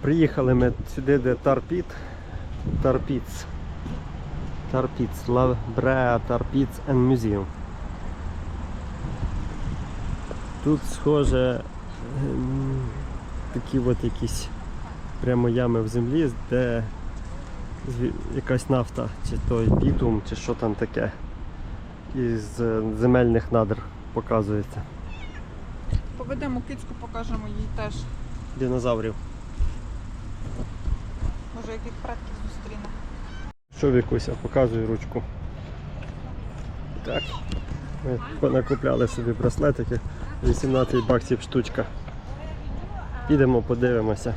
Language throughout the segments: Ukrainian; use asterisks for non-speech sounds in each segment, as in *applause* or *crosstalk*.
Приїхали ми сюди, де Тарпіт. Тарпіц. Тарпіц. Ла Бреа Тарпіц and Museum. Тут схоже ем, такі от якісь прямо ями в землі, де якась нафта, чи той бітум, чи що там таке. Із е, земельних надр показується. Поведемо кицьку, покажемо їй теж. Динозаврів. Може, яких предків зустріне. Що Вікуся, показуй ручку. Так. Ми понакупляли собі браслетики. 18 баксів штучка. Підемо, подивимося.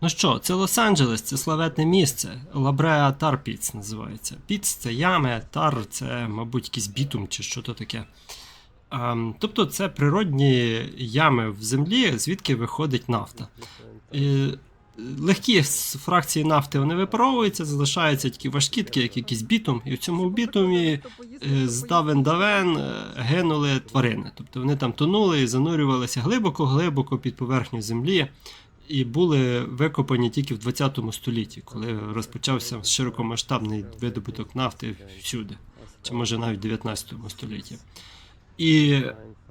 Ну що, це Лос-Анджелес, це славетне місце. Лабреа Тар Піц називається. Піц це ями, тар це, мабуть, якийсь бітум чи що то таке. Ем, тобто це природні ями в землі, звідки виходить нафта. І легкі фракції нафти вони випаровуються, залишаються такі важкі, такі, як якийсь бітум. І в цьому бітумі е, з давен давен е, гинули тварини. Тобто вони там тонули і занурювалися глибоко-глибоко під поверхню землі. І були викопані тільки в 20 столітті, коли розпочався широкомасштабний видобуток нафти всюди, чи може навіть в 19 столітті. І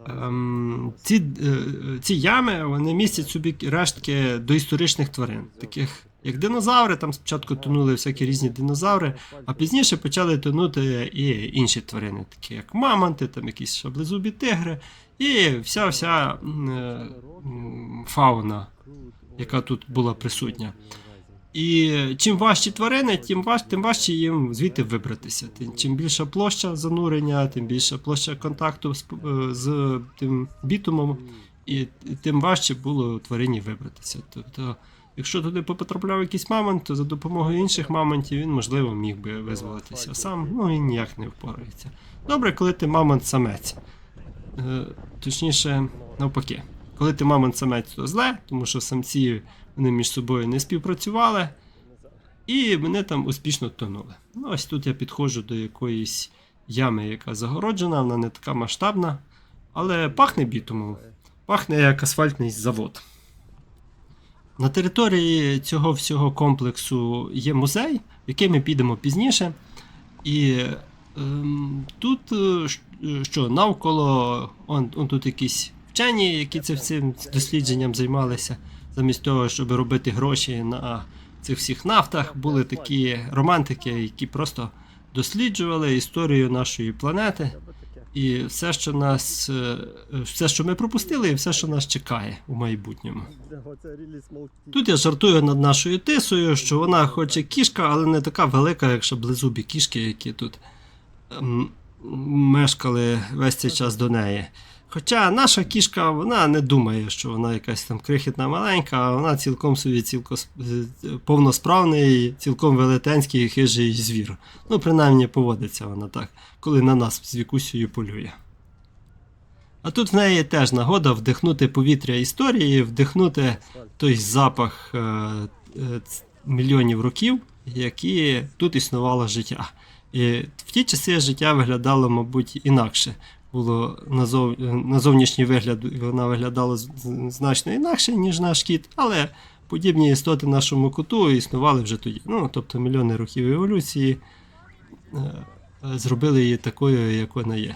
ем, ці, е, ці ями вони містять собі рештки доісторичних тварин, таких як динозаври, там спочатку тонули всякі різні динозаври, а пізніше почали тонути і інші тварини, такі як мамонти, там якісь шаблезубі тигри, і вся вся е, фауна, яка тут була присутня. І чим важчі тварини, тим, важ, тим важче їм звідти вибратися. Тим, чим більша площа занурення, тим більша площа контакту з, е, з тим бітумом, і тим важче було тварині вибратися. Тобто, якщо туди потрапляв якийсь мамонт, то за допомогою інших мамонтів він, можливо, міг би визволитися сам, ну він ніяк не впорається. Добре, коли ти мамонт-самець. Е, Точніше, навпаки. Коли ти мамонт-самець, то зле, тому що самці вони між собою не співпрацювали, і вони там успішно тонули. Ну, ось тут я підходжу до якоїсь ями, яка загороджена, вона не така масштабна, але пахне бітумом, пахне як асфальтний завод. На території цього всього комплексу є музей, в який ми підемо пізніше. І ем, тут е, що, навколо он, он тут якісь вчені, які цим всім дослідженням займалися, замість того, щоб робити гроші на цих всіх нафтах, були такі романтики, які просто досліджували історію нашої планети. І все, що нас, е, все, що ми пропустили, і все, що нас чекає у майбутньому. Тут я жартую над нашою тисою, що вона хоче кішка, але не така велика, як шаблезубі кішки, які тут ем, мешкали весь цей час до неї. Хоча наша кішка вона не думає, що вона якась там крихітна маленька, а вона цілком собі цілко повносправний, цілком велетенський хижий звір. Ну, принаймні поводиться вона так, коли на нас з вікусею полює. А тут в неї теж нагода вдихнути повітря історії, вдихнути той запах е, е, мільйонів років, які тут існувало життя. І в ті часи життя виглядало, мабуть, інакше. Було на зовнішній вигляд вона виглядала значно інакше, ніж наш кіт, але подібні істоти нашому коту існували вже тоді. Ну, тобто мільйони років еволюції е, зробили її такою, як вона є.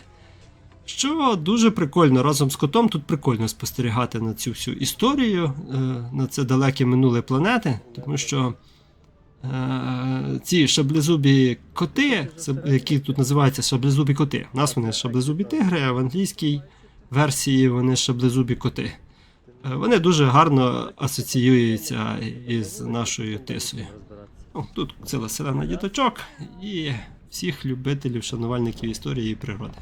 Що дуже прикольно, разом з котом тут прикольно спостерігати на цю всю історію, е, на це далеке минуле планети, тому що ці шаблезубі коти, які тут називаються шаблезубі коти. У нас вони шаблезубі тигри, а в англійській версії вони шаблезубі коти. Е, Вони дуже гарно асоціюються із нашою тисою. Тут ціла селена діточок і всіх любителів, шанувальників історії і природи.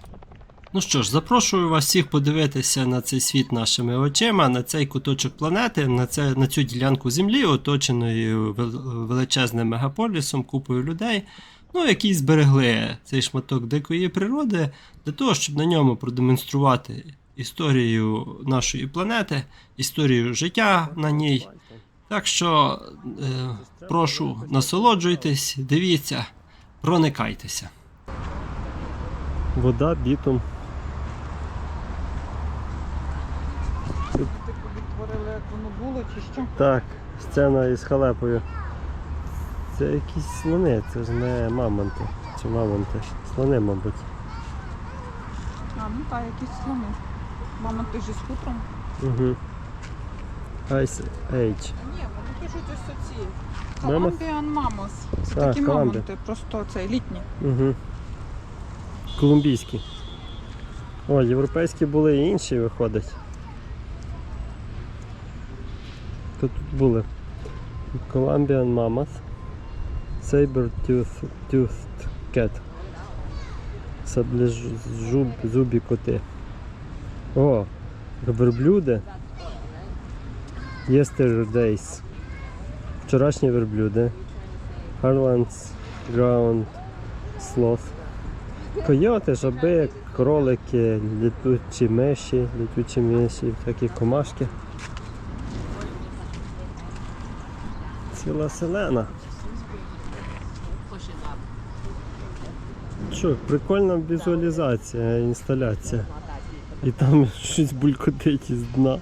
Ну що ж, запрошую вас всіх подивитися на цей світ нашими очима, на цей куточок планети, на, це, на цю ділянку землі, оточеної величезним мегаполісом, купою людей, ну, які зберегли цей шматок дикої природи для того, щоб на ньому продемонструвати історію нашої планети, історію життя на ній. Так що е, прошу, насолоджуйтесь, дивіться, проникайтеся. Вода бітом. Типу від говорили, як воно було чи що. Так, сцена із халепою. Це якісь слони, це ж не мамонти. Чи мамонти? Слони, мабуть. А, ну так, якісь слони. Мама, ти ж з хутром. Угу. Ice Age. Ні, вони пишуть ось оці. Мамос? Colombian Mamos. Це Так, такі Colombian. мамонти, просто цей літні. Угу. Колумбійські. О, європейські були і інші виходять. То тут були Colombian Mammoth, Saber-Toothed Toothed Cat. Саблезуб, зубі коти. О, верблюди. Yesterdays. Вчорашні верблюди. Harlands Ground Sloth. Койоти, жаби, кролики, літучі миші, літучі миші, такі комашки. Ціла селена. Що, прикольна візуалізація, інсталяція. І там щось булькотить із дна.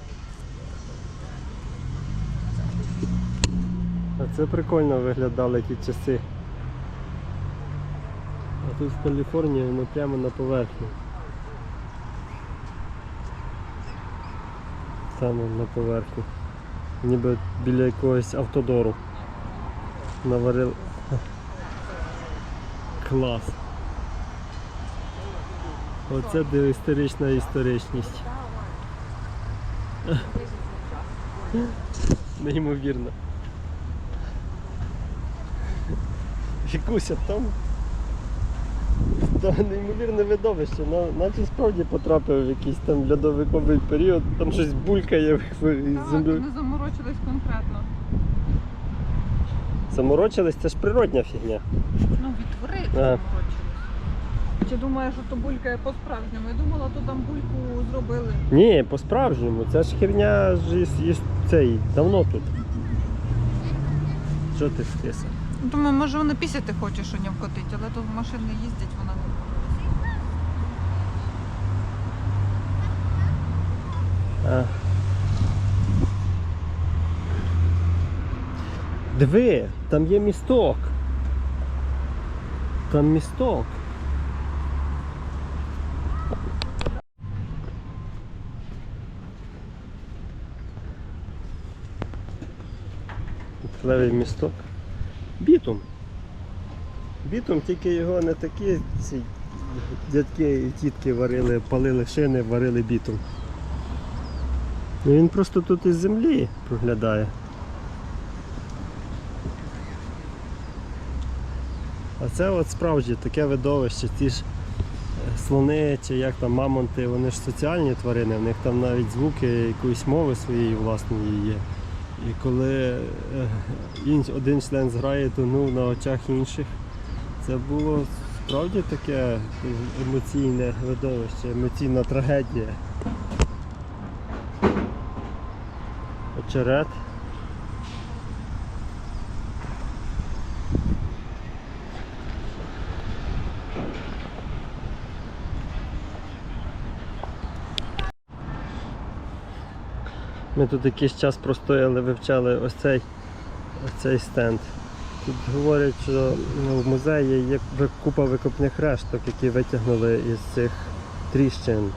А це прикольно виглядали ті часи. А тут в Каліфорнії воно прямо на поверхні. Саме на поверхні. Ніби біля якогось автодору. Наварив. Клас. Оце історична історичність. Неймовірно. Якуся там та неймовірне видовище, на- наче справді потрапив в якийсь там льодовиковий період, там щось булькає в- із Так, вони заморочились конкретно. Заморочились, це ж природня фігня. Ну, відтвори заморочились. Чи думаєш, що то булькає по-справжньому? Я думала, то там бульку зробили. Ні, по-справжньому, це ж херня ж із, із цей, давно тут. Що ти втиса? Думаю, може вони пісяти хоче, що не вкотить, але тут машини їздять, вона не А. Диви, там є місток. Там місток. Левий місток. Бітум. Бітум, тільки його не такі ці дядьки і тітки варили, палили шини, варили бітум. Ну, Він просто тут із землі проглядає. А це от справді таке видовище, ті ж е, слони чи як там мамонти, вони ж соціальні тварини, в них там навіть звуки якоїсь мови своєї власної є. І коли е, один член зграє тонув на очах інших, це було справді таке емоційне видовище, емоційна трагедія. Очерет. Ми тут якийсь час простояли, вивчали ось цей, ось цей стенд. Тут говорять, що ну, в музеї є купа викопних решток, які витягнули із цих тріщин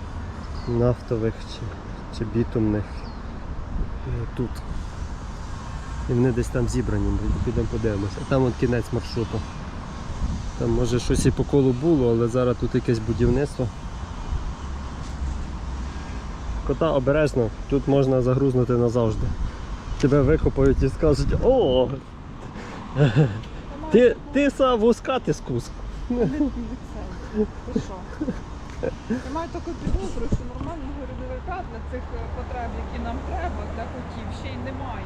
нафтових чи, чи бітумних е, тут. І вони десь там зібрані, підемо подивимося. Там от кінець маршруту. Там може щось і по колу було, але зараз тут якесь будівництво. Кота обережно, тут можна загрузнути назавжди. Тебе викопають і скажуть, о! Ти, ти са вускати скус. Ти що? Я маю таку підозру, що нормального рядовика для цих е, потреб, які нам треба, для котів, ще й немає.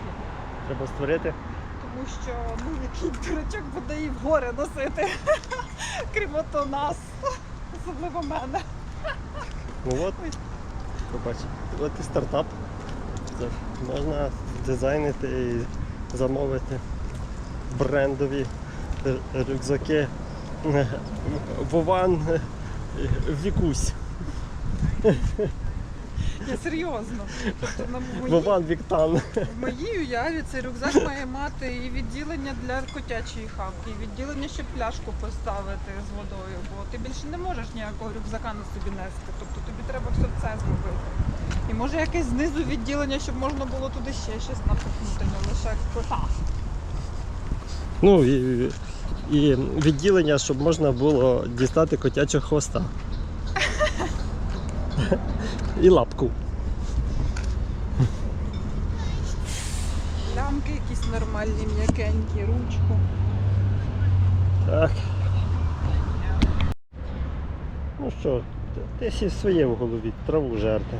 Треба створити. Тому що ну який дурачок буде і в гори носити. *laughs* Крім ото нас. Особливо мене. Ну от, побач, от і стартап. Можна дизайнити і замовити брендові рюкзаки. Вован Вікусь. Я серйозно. Тобто на Вован Віктан. в моїй уяві цей рюкзак має мати і відділення для котячої хавки, і відділення, щоб пляшку поставити з водою, бо ти більше не можеш ніякого рюкзака на собі нести. Тобто тобі треба все це зробити. І може якесь знизу відділення, щоб можна було туди ще щось напихнути, не лише кота. Ну і, і відділення, щоб можна було дістати котячого хвоста. І лапку. Лямки якісь нормальні, м'якенькі, ручку. Так. Ну що, десь і своє в голові, траву жерти.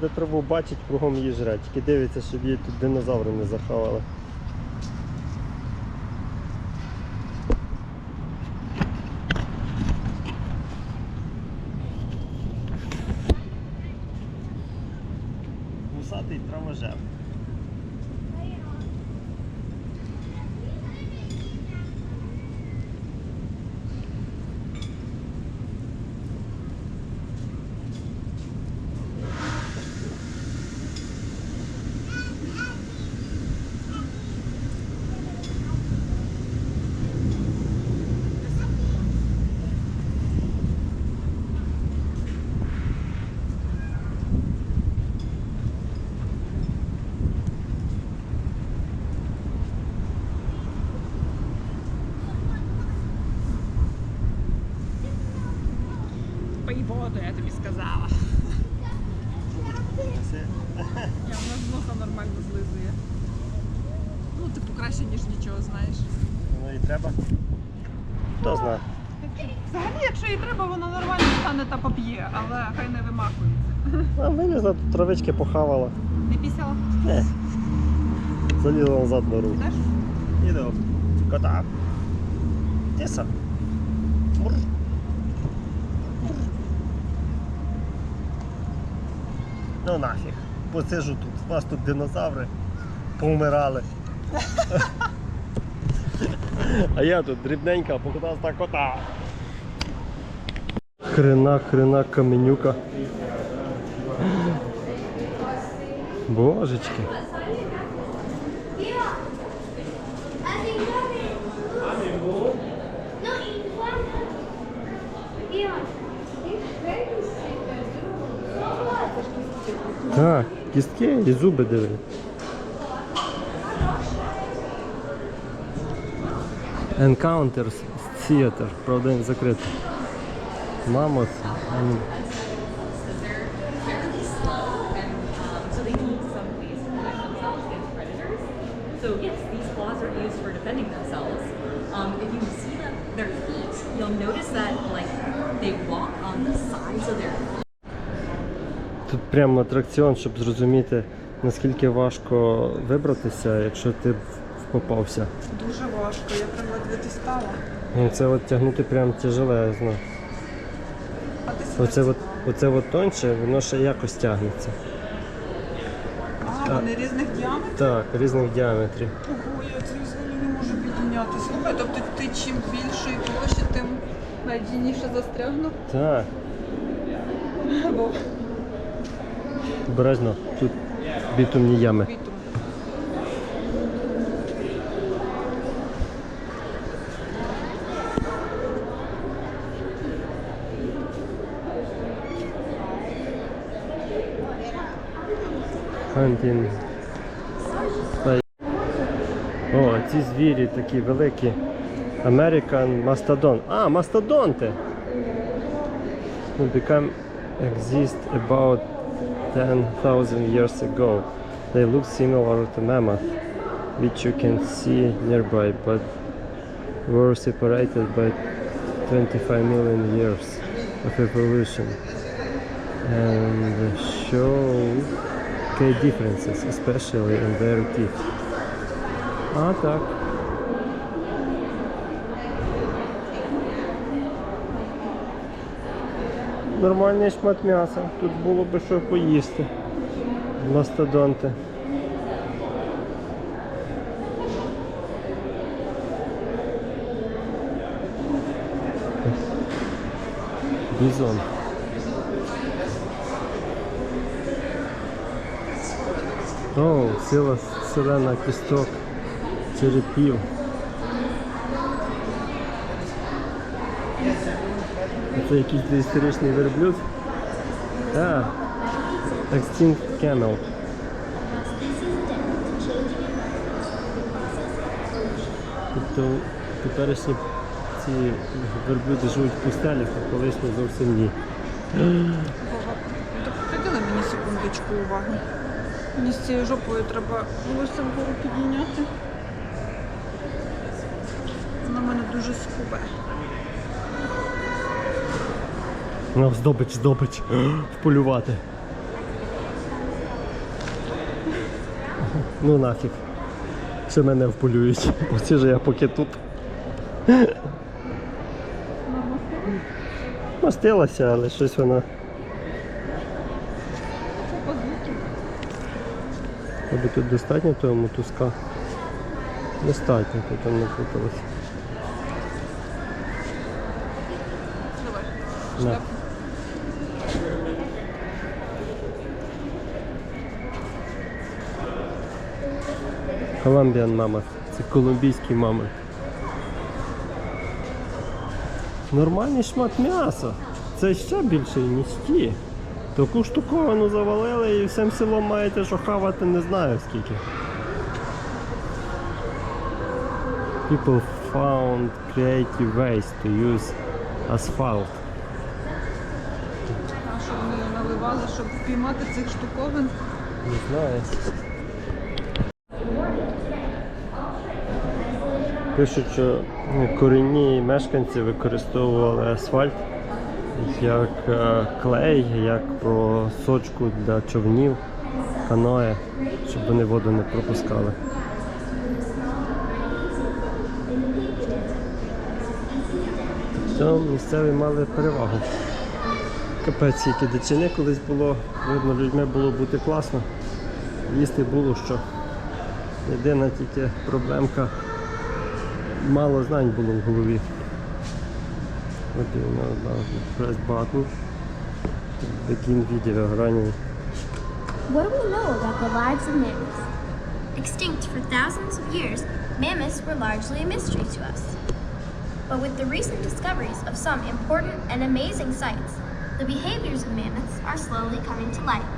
Де траву бачить, кругом її жре. Тільки дивиться, щоб її тут динозаври не захавали. Пий воду, я тобі сказала. Я вона з носа нормально злизує. Ну, типу, краще, ніж нічого, знаєш. Воно і треба. Хто знає. Взагалі, якщо їй треба, вона нормально стане та поп'є, але хай не вимахується. А вилізла, тут травички похавала. Не пісяла? Не. Залізла назад на руку. Теж? Іду. Кота. Тіса. Ну нафіг. Посижу тут. У вас тут динозаври повмирали. *laughs* А я тут дрібненька, покутаста кота. Хрена, хрена, каменюка. Божечки. Так, кістки і зуби диви. Encounters Theater, правда він закритий. Мамот. Прямо атракціон, щоб зрозуміти, наскільки важко вибратися, якщо ти попався. Дуже важко, я прям ледве дістала. Ну, Це от тягнути прям тяжелезно. Оце от, оце от тоньше, воно ще якось тягнеться. А, вони різних діаметрів? Так, різних діаметрів. Ого, я це взагалі не можу підняти. Слухай, тобто ти чим більшої площі, тим надійніше застрягну. Так, Або обережно, тут бітумні ями. Та- О, ці звірі такі великі. American Mastodon. А, мастодонти! Become exist about 10,000 years ago. They look similar to mammoth, which you can see nearby, but were separated by 25 million years of evolution and show key differences, especially in their teeth. А Нормальний шмат м'яса. Тут було би що поїсти. Мастодонти. Бізон. О, ціла селена кісток черепів. Це якийсь доісторичний верблюд. А, Extinct Camel. Тобто теперішні ці верблюди живуть в пустелях, а колишні зовсім ні. Приділи мені секундочку уваги. Мені з цією жопою треба волосся вгору підійняти. Вона мене дуже скубе. Ну, здобич, здобич. *gasps* Вполювати. Ну нафіг. Ще мене вполюють. *laughs* Оці ж я поки тут. Мастилася, але щось вона. Тобі тут достатньо того мотузка? Достатньо, тут там накрутилося. Давай. Colombian мама. Це колумбійські мами. Нормальний шмат м'яса. Це ще більше, ніж ті. Таку штуковину завалили і всім селом маєте що хавати, не знаю скільки. People found creative ways to use asphalt. А що вони наливали, щоб впіймати цих штуковин? Не знаю. Пишуть, що корінні мешканці використовували асфальт як е, клей, як просочку для човнів, каноє, щоб вони воду не пропускали. То місцеві мали перевагу. Капець, які дичини колись було, видно, людьми було бути класно. Їсти було що. Єдина тільки проблемка, мало знань було в голові. От і вона одна button. Begin video running. What do we know about the lives of mammoths? Extinct for thousands of years, mammoths were largely a mystery to us. But with the recent discoveries of some important and amazing sights, the behaviors of mammoths are slowly coming to light.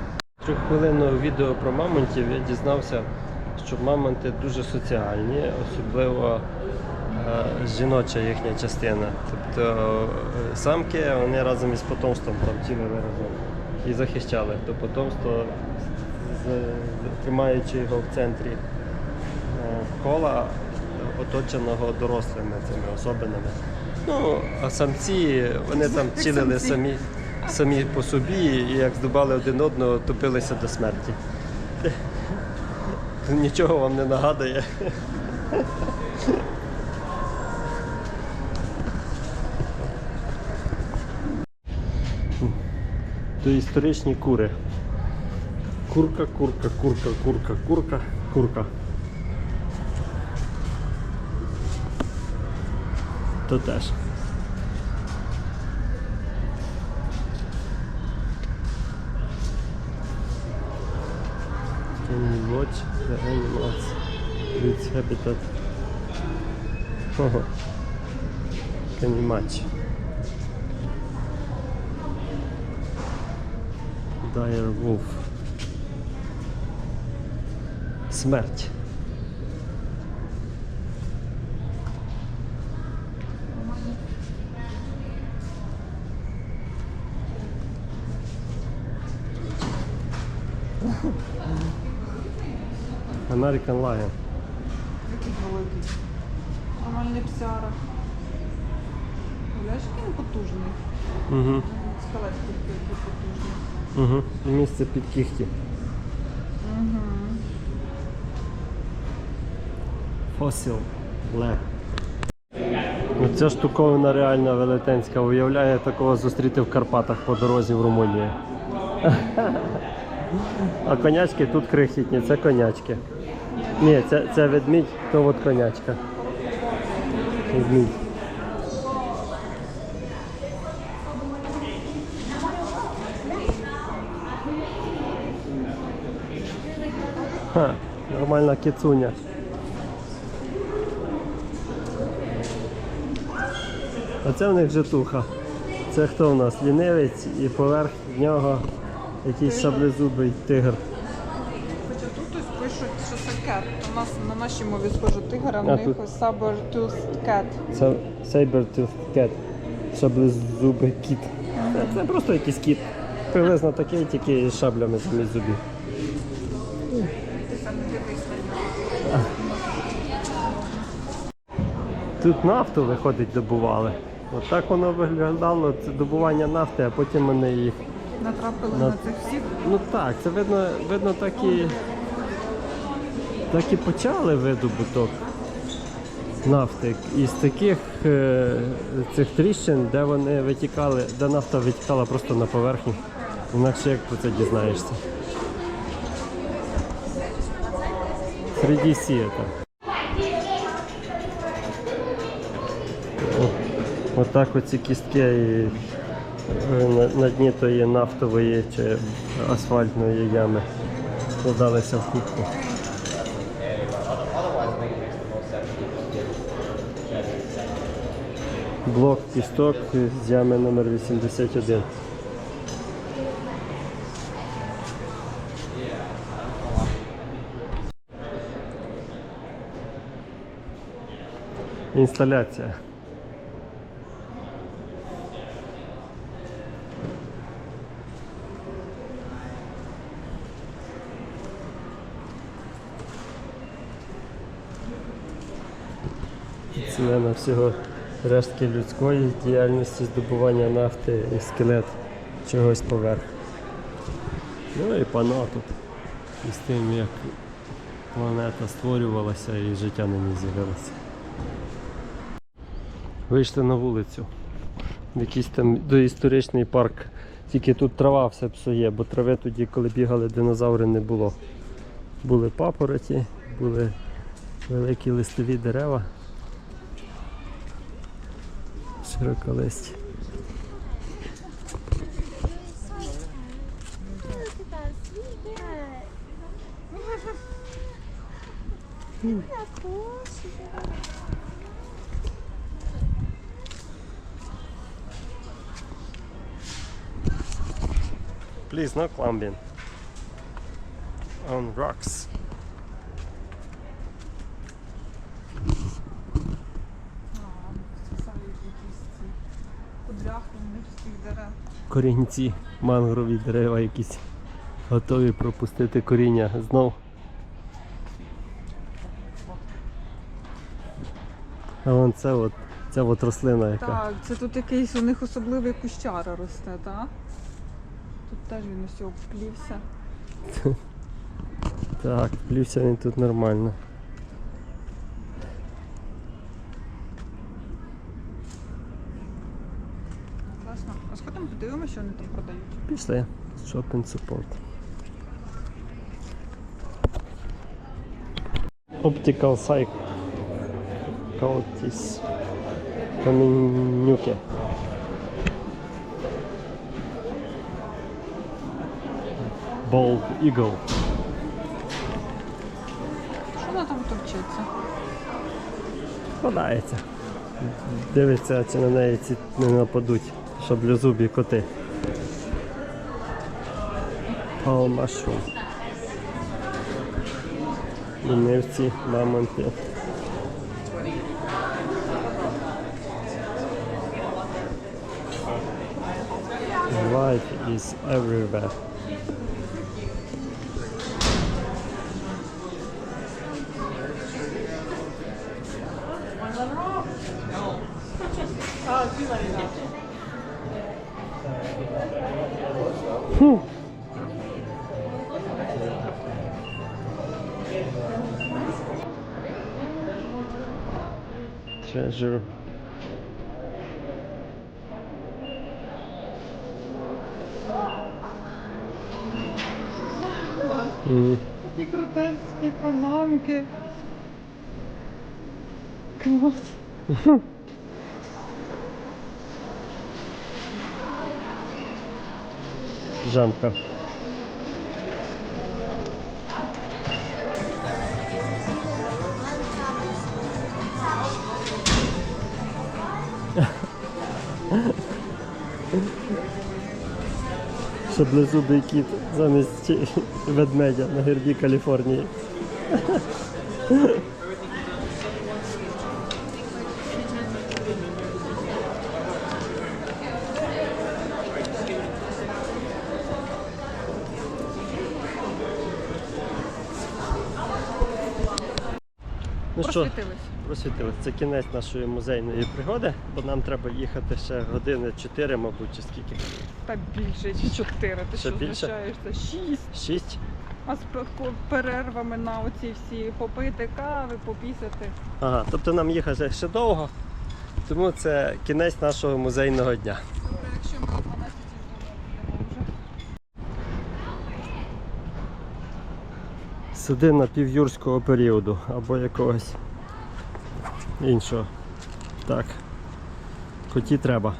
Трьоххвилинного відео про мамонтів я дізнався, що мамонти дуже соціальні, особливо е, жіноча їхня частина. Тобто е, самки вони разом із потомством цілили разом і захищали. То потомство, тримаючи його в центрі е, кола, оточеного дорослими цими особинами. Ну, а самці вони там цілили самі, самі по собі і як здобали один одного, топилися до смерті. *laughs* Нічого вам не нагадує. *laughs* То історичні кури. Курка, курка, курка, курка, курка, курка. То теж. Watch the animals its habitat? Ого. Can you match? Dire Wolf. Смерть. American Lion. Який великий. Нормальний псяра. Уявляєш, який він потужний. Угу. Скелет тільки потужний. Угу. Місце під кіхті. Фосіл Леп. Ця штуковина реально велетенська. Уявляє такого зустріти в Карпатах по дорозі в Румунії. А конячки тут крихітні, це конячки. Ні, це, це ведмідь, то от конячка. Ведмідь. Нормальна кицуня. Оце в них житуха. Це хто в нас? Лінивець і поверх нього якийсь шаблезубий тигр. Хоча тут ось пишуть, що це кет. У нас на нашій мові схоже тигр, а в А, них тут- saber-toothed cat. Це Saber-Tooth Cat. Шаблезубий кіт. Це, це просто якийсь кіт. Приблизно такий, тільки з шаблями замість зубів. Тут нафту, виходить, добували. От воно виглядало, це добування нафти, а потім вони їх. Натрапили На- на цих всіх. Ну так, це видно, видно так і, так і почали видобуток нафти. Із таких е, цих тріщин, де вони витікали, де нафта витікала просто на поверхню. Інакше як про це дізнаєшся. 3D це. О, Отак оці кістки на, на дні тої нафтової чи асфальтної ями складалися в кубку. Блок кісток з ями номер 81. Інсталяція. Ціна всього рештки людської діяльності здобування нафти і скелет чогось поверх. Ну і пано тут із тим, як планета створювалася і життя на ній з'явилося. Вийшли на вулицю. Якийсь там доісторичний парк. Тільки тут трава все псує, бо трави тоді, коли бігали динозаври, не було. Були папороті, були великі листові дерева. Широколисті. Look Please, no climbing. On rocks. Корінці, мангрові дерева якісь готові пропустити коріння знов. А вон це от, ця от рослина, яка. Так, це тут якийсь у них особливий кущара росте, так? Тут теж він усе обплівся. Так, плівся він тут нормально. Класно. А сходимо подивимося, що вони там продають. Пішли. Shopping support. Optical Cycles. Камінюки. Bold Eagle. Що вона там товчиться? Складається. Дивиться, чи на неї ці не нападуть, щоб зубі коти. Mushroom. Лінивці, мамонти. Life is everywhere. Treasure. Мгм. Такі крутецькі панамки. Клас. Шаблезубий кіт замість ведмедя на гербі Каліфорнії. Ну що, Просвітились. Це кінець нашої музейної пригоди, бо нам треба їхати ще години 4, мабуть, чи скільки. Та більше, ніж чотири. Ти Ще що більше? знущаєшся? Шість. 6. А з пе- перервами на оці всі попити кави, попісити. Ага, тобто нам їхати ще довго, тому це кінець нашого музейного дня. Добре, якщо ми о 12 будемо вже. Сиди напівюрського періоду або якогось іншого. Так. Коті треба.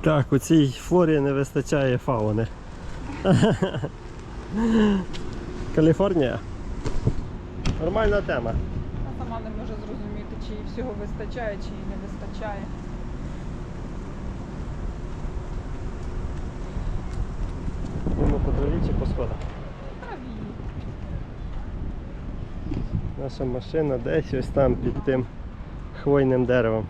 Так, у цій флорі не вистачає фауни. Каліфорнія. Нормальна тема. Я сама не можу зрозуміти, чи їй всього вистачає, чи їй не вистачає. Йому по траві чи по сходах. Траві. Наша машина десь ось там під тим хвойним деревом.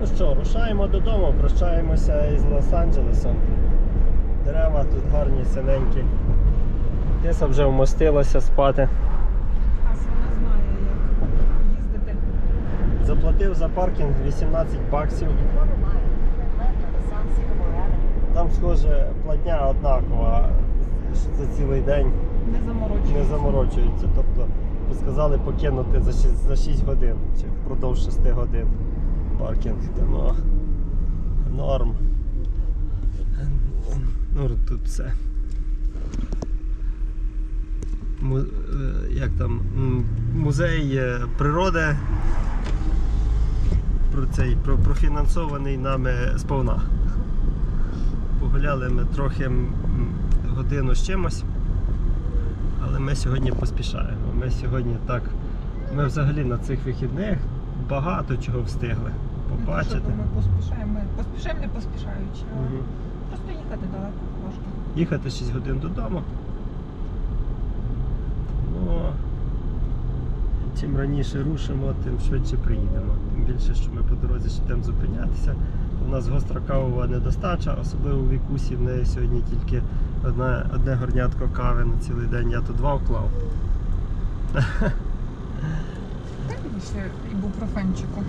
Ну що, рушаємо додому, прощаємося із Лос-Анджелесом. Дерева тут гарні, синенькі. Тиса вже вмостилася спати. А вона знає, як їздити. Заплатив за паркінг 18 баксів. Там, схоже, платня однакова за цілий день. Не заморочується. не заморочуються. Тобто сказали покинути за 6, за 6 годин чи впродовж 6 годин паркінг. Тому норм. Ну, тут все. Е, як там? Музей е, природи про цей, про, профінансований нами сповна. Погуляли ми трохи годину з чимось. Але ми сьогодні поспішаємо. Ми сьогодні так. Ми взагалі на цих вихідних багато чого встигли побачити. Що ми поспішаємо, ми поспішаємо не поспішаючи. а Мгм. Просто їхати далеко важко. Їхати 6 годин додому. Ну, чим раніше рушимо, тим швидше приїдемо. Тим більше, що ми по дорозі ще будемо зупинятися. У нас гостра кавова недостача, особливо у вікусі. В неї сьогодні тільки одне, одне горнятко кави на цілий день. Я тут два вклав. Так більше ібупрофенчику.